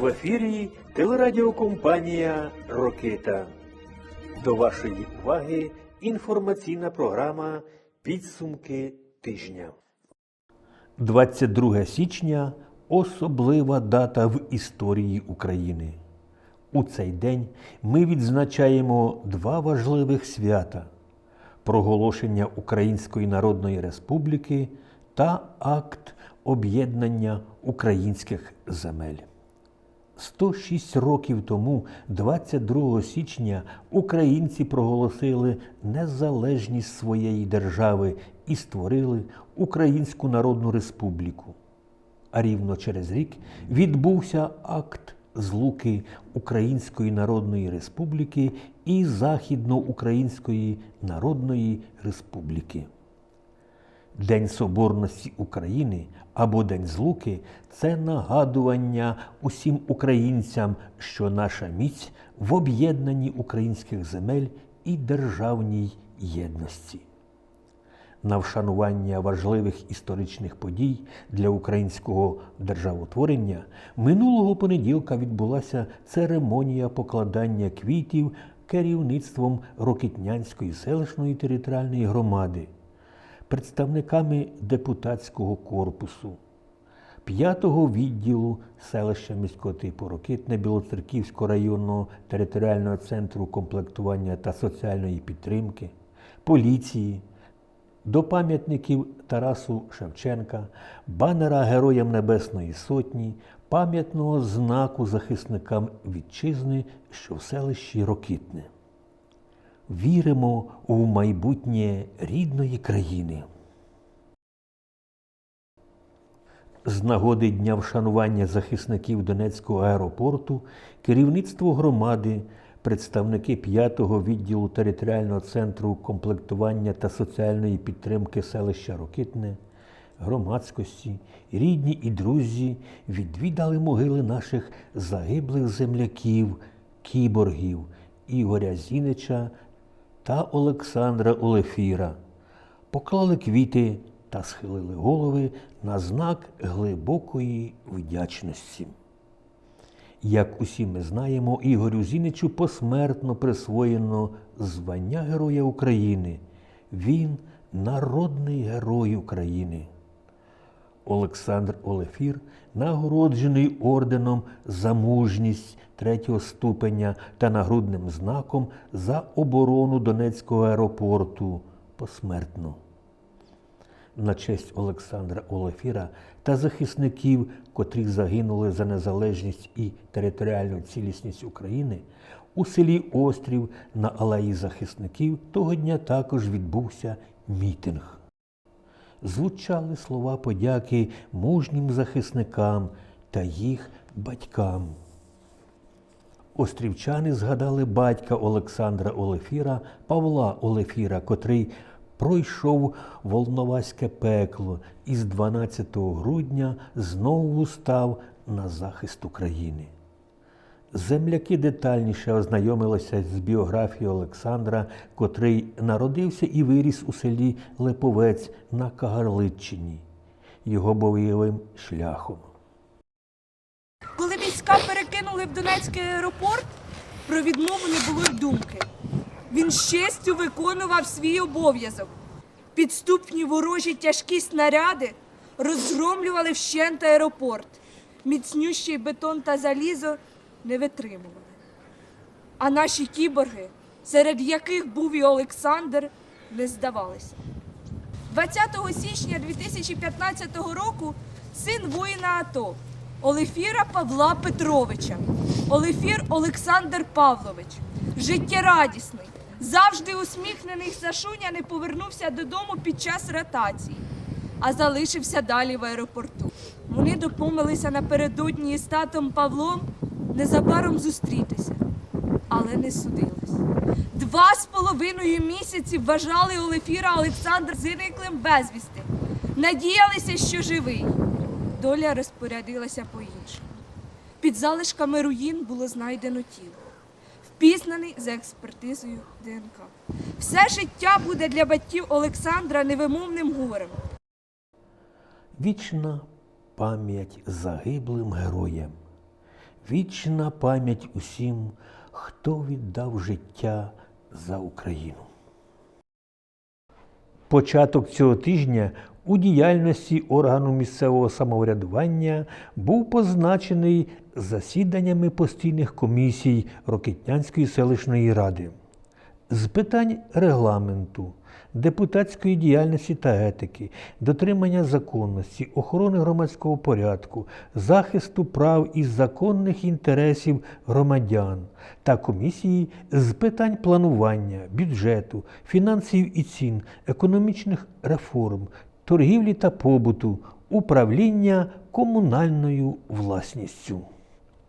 В ефірі телерадіокомпанія Рокита. До вашої уваги інформаційна програма Підсумки тижня. 22 січня особлива дата в історії України. У цей день ми відзначаємо два важливих свята проголошення Української Народної Республіки та акт об'єднання українських земель. 106 років тому, 22 січня, українці проголосили незалежність своєї держави і створили Українську Народну Республіку. А рівно через рік відбувся акт злуки Української Народної Республіки і Західноукраїнської Народної Республіки. День Соборності України або День Злуки це нагадування усім українцям, що наша міць в об'єднанні українських земель і державній єдності. На вшанування важливих історичних подій для українського державотворення минулого понеділка відбулася церемонія покладання квітів керівництвом Рокитнянської селищної територіальної громади представниками депутатського корпусу, п'ятого відділу селища міського типу Рокитне Білоцерківського районного територіального центру комплектування та соціальної підтримки, поліції, до пам'ятників Тарасу Шевченка, банера Героям Небесної Сотні, пам'ятного знаку захисникам вітчизни, що в селищі Рокитне віримо у майбутнє рідної країни. З нагоди Дня вшанування захисників Донецького аеропорту керівництво громади, представники 5-го відділу територіального центру комплектування та соціальної підтримки селища Рокитне, громадськості, рідні і друзі відвідали могили наших загиблих земляків, кіборгів Ігоря Зінича та Олександра Олефіра, поклали квіти та схилили голови на знак глибокої вдячності. Як усі ми знаємо, Ігорю Зіничу посмертно присвоєно звання Героя України. Він народний герой України. Олександр Олефір нагороджений орденом за мужність третього ступеня та нагрудним знаком за оборону Донецького аеропорту посмертно. На честь Олександра Олефіра та захисників, котрі загинули за незалежність і територіальну цілісність України, у селі Острів на алеї захисників того дня також відбувся мітинг звучали слова подяки мужнім захисникам та їх батькам. Острівчани згадали батька Олександра Олефіра Павла Олефіра, котрий пройшов волноваське пекло і з 12 грудня знову став на захист України. Земляки детальніше ознайомилися з біографією Олександра, котрий народився і виріс у селі Липовець на Кагарличчині, його бойовим шляхом. Коли війська перекинули в Донецький аеропорт, про відмову не було й думки. Він з честю виконував свій обов'язок. Підступні ворожі тяжкі снаряди розгромлювали вщент аеропорт. Міцнющий бетон та залізо не витримували. А наші кіборги, серед яких був і Олександр, не здавалися. 20 січня 2015 року син воїна АТО Олефіра Павла Петровича, Олефір Олександр Павлович, життєрадісний, завжди усміхнений Сашуня не повернувся додому під час ротації, а залишився далі в аеропорту. Вони допомилися напередодні із татом Павлом незабаром зустрітися, але не судились. Два з половиною місяці вважали Олефіра Олександр зниклим безвісти. Надіялися, що живий. Доля розпорядилася по-іншому. Під залишками руїн було знайдено тіло, впізнаний за експертизою ДНК. Все життя буде для батьків Олександра невимовним горем. Вічна пам'ять загиблим героям, Вічна пам'ять усім, хто віддав життя за Україну. Початок цього тижня у діяльності органу місцевого самоврядування був позначений засіданнями постійних комісій Рокитнянської селищної ради з питань регламенту, депутатської діяльності та етики, дотримання законності, охорони громадського порядку, захисту прав і законних інтересів громадян та комісії з питань планування, бюджету, фінансів і цін, економічних реформ, торгівлі та побуту, управління комунальною власністю.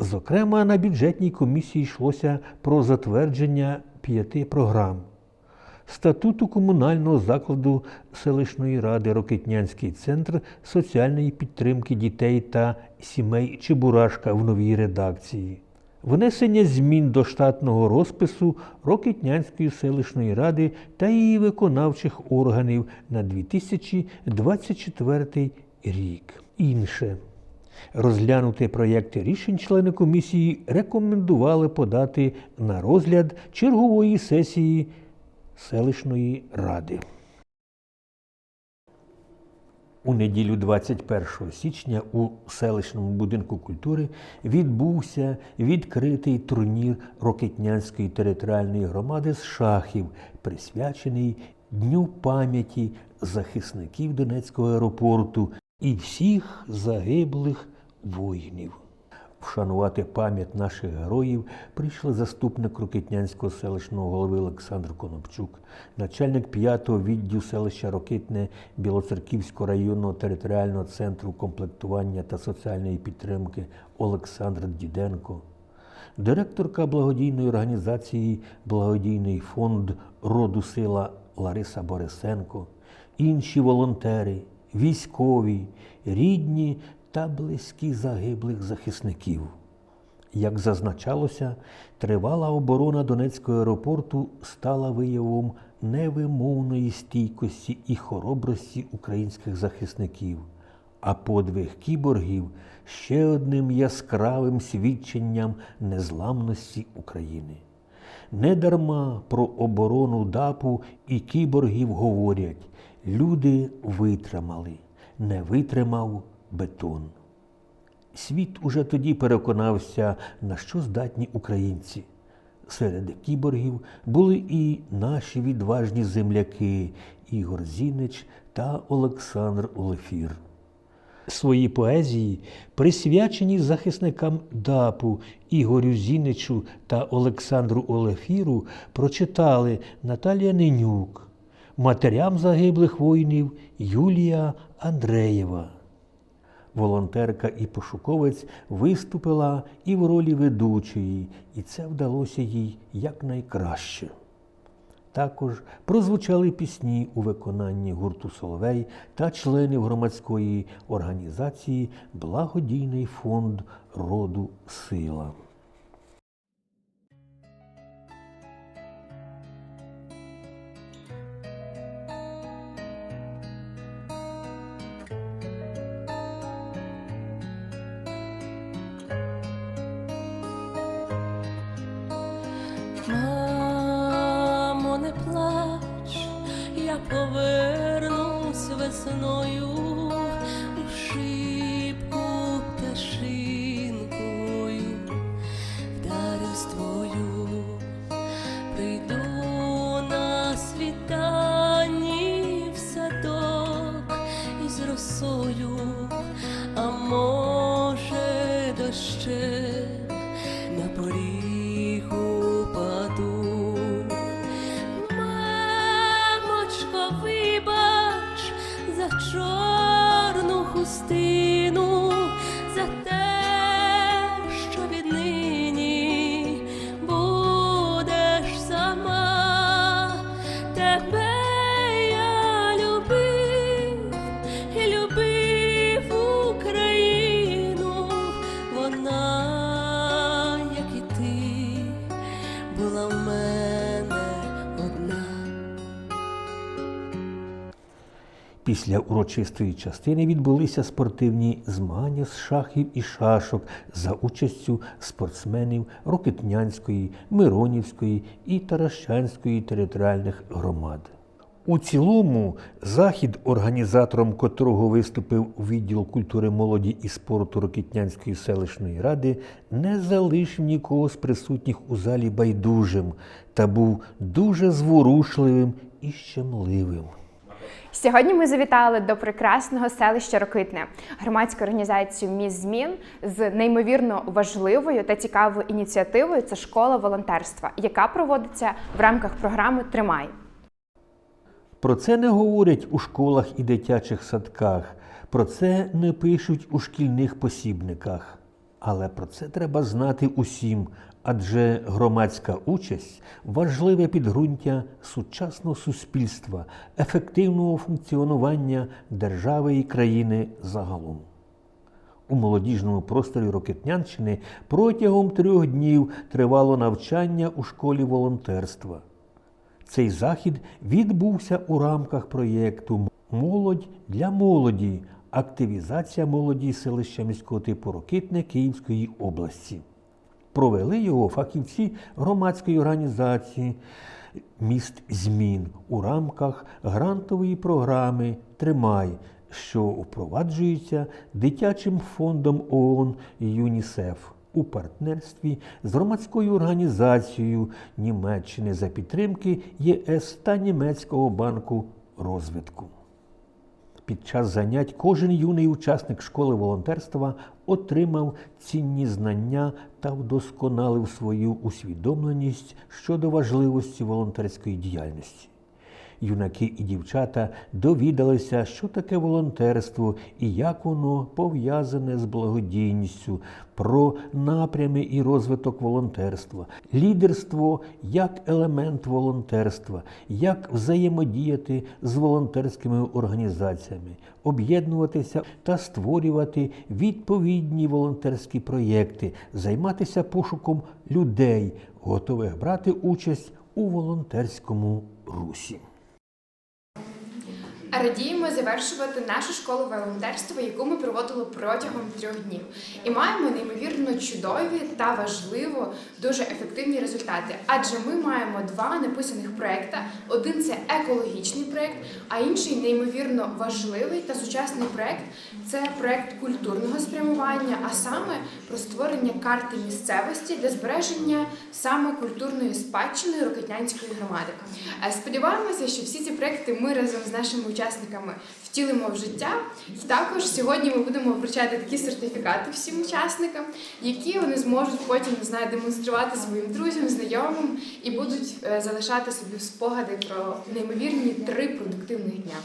Зокрема, на бюджетній комісії йшлося про затвердження п'яти програм. Статуту комунального закладу селищної ради Рокитнянський центр соціальної підтримки дітей та сімей Чебурашка в новій редакції. Внесення змін до штатного розпису Рокитнянської селищної ради та її виконавчих органів на 2024 рік. Інше. Розглянути проєкти рішень члени комісії рекомендували подати на розгляд чергової сесії селищної ради. У неділю 21 січня у селищному будинку культури відбувся відкритий турнір Рокетнянської територіальної громади з шахів, присвячений Дню пам'яті захисників Донецького аеропорту і всіх загиблих воїнів. Вшанувати пам'ять наших героїв прийшли заступник Рокитнянського селищного голови Олександр Конопчук, начальник 5-го відділу селища Рокитне Білоцерківського районного територіального центру комплектування та соціальної підтримки Олександр Діденко, директорка благодійної організації Благодійний фонд роду сила Лариса Борисенко, інші волонтери, військові, рідні та близькі загиблих захисників. Як зазначалося, тривала оборона Донецького аеропорту стала виявом невимовної стійкості і хоробрості українських захисників, а подвиг кіборгів ще одним яскравим свідченням незламності України. Недарма про оборону ДАПу і кіборгів говорять: люди витримали, не витримав бетон. Світ уже тоді переконався, на що здатні українці. Серед кіборгів були і наші відважні земляки Ігор Зінич та Олександр Олефір. Свої поезії, присвячені захисникам ДАПу Ігорю Зіничу та Олександру Олефіру, прочитали Наталія Ненюк, матерям загиблих воїнів Юлія Андреєва. Волонтерка і пошуковець виступила і в ролі ведучої, і це вдалося їй якнайкраще. Також прозвучали пісні у виконанні гурту Соловей та членів громадської організації Благодійний фонд роду Сила. do Після урочистої частини відбулися спортивні змагання з шахів і шашок за участю спортсменів Рокитнянської, Миронівської і Таращанської територіальних громад. У цілому захід, організатором котрого виступив відділ культури молоді і спорту Рокитнянської селищної ради, не залишив нікого з присутніх у залі байдужим та був дуже зворушливим і щемливим. Сьогодні ми завітали до прекрасного селища Рокитне, громадську організацію Міст змін з неймовірно важливою та цікавою ініціативою. Це школа волонтерства, яка проводиться в рамках програми Тримай. Про це не говорять у школах і дитячих садках, про це не пишуть у шкільних посібниках. Але про це треба знати усім, адже громадська участь важливе підґрунтя сучасного суспільства, ефективного функціонування держави і країни загалом. У молодіжному просторі Рокетнянщини протягом трьох днів тривало навчання у школі волонтерства. Цей захід відбувся у рамках проєкту Молодь для молоді. Активізація молоді селища міського типу Рокитне Київської області. Провели його фахівці громадської організації Міст змін у рамках грантової програми Тримай, що впроваджується дитячим фондом ООН ЮНІСЕФ у партнерстві з громадською організацією Німеччини за підтримки ЄС та Німецького банку розвитку. Під час занять кожен юний учасник школи волонтерства отримав цінні знання та вдосконалив свою усвідомленість щодо важливості волонтерської діяльності. Юнаки і дівчата довідалися, що таке волонтерство і як воно пов'язане з благодійністю, про напрями і розвиток волонтерства, лідерство як елемент волонтерства, як взаємодіяти з волонтерськими організаціями, об'єднуватися та створювати відповідні волонтерські проєкти, займатися пошуком людей, готових брати участь у волонтерському русі. Радіємо завершувати нашу школу волонтерства, яку ми проводили протягом трьох днів, і маємо неймовірно чудові та важливо дуже ефективні результати. Адже ми маємо два написаних проекти: один це екологічний проект, а інший неймовірно важливий та сучасний проект це проект культурного спрямування, а саме про створення карти місцевості для збереження саме культурної спадщини Рокетнянської громади. Е, Сподіваємося, що всі ці проекти ми разом з нашими учасниками втілимо в життя. Також сьогодні ми будемо вручати такі сертифікати всім учасникам, які вони зможуть потім не знаю, демонструвати своїм друзям, знайомим і будуть е, залишати собі спогади про неймовірні три продуктивних дня.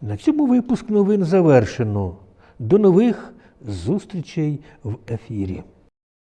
На цьому випуск новин завершено. До нових зустрічей в ефірі.